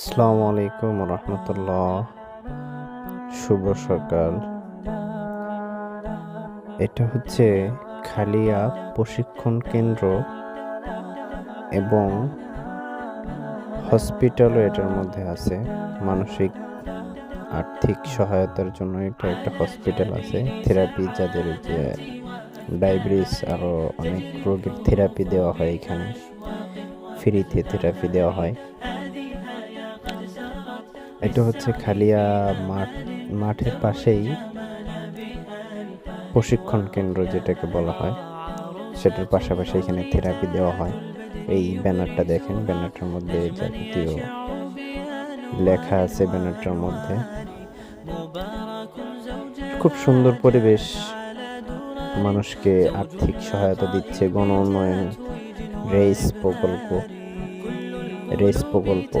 আসসালামু আলাইকুম রহমতুল্লাহ। শুভ সকাল। এটা হচ্ছে খালিয়া প্রশিক্ষণ কেন্দ্র এবং হসপিটালও এটার মধ্যে আছে। মানসিক আর্থিক সহায়তার জন্য এটা একটা হসপিটাল আছে। থেরাপি যাদের যে ডায়াবেটিস আরও অনেক রোগীর থেরাপি দেওয়া হয় এখানে। ফ্রিতে থেরাপি দেওয়া হয়। এটা হচ্ছে খালিয়া মাঠ, মাঠের পাশেই প্রশিক্ষণ কেন্দ্র যেটাকে বলা হয়। সেটার পাশাপাশি এখানে থেরাপি দেওয়া হয়। এই ব্যানারটা দেখেন, ব্যানারটার মধ্যে যাবতীয় লেখা আছে ব্যানারটার মধ্যে। খুব সুন্দর পরিবেশ মানুষকে আর্থিক সহায়তা দিচ্ছে, গণ উন্নয়ন, রেস প্রকল্প রেস প্রকল্প।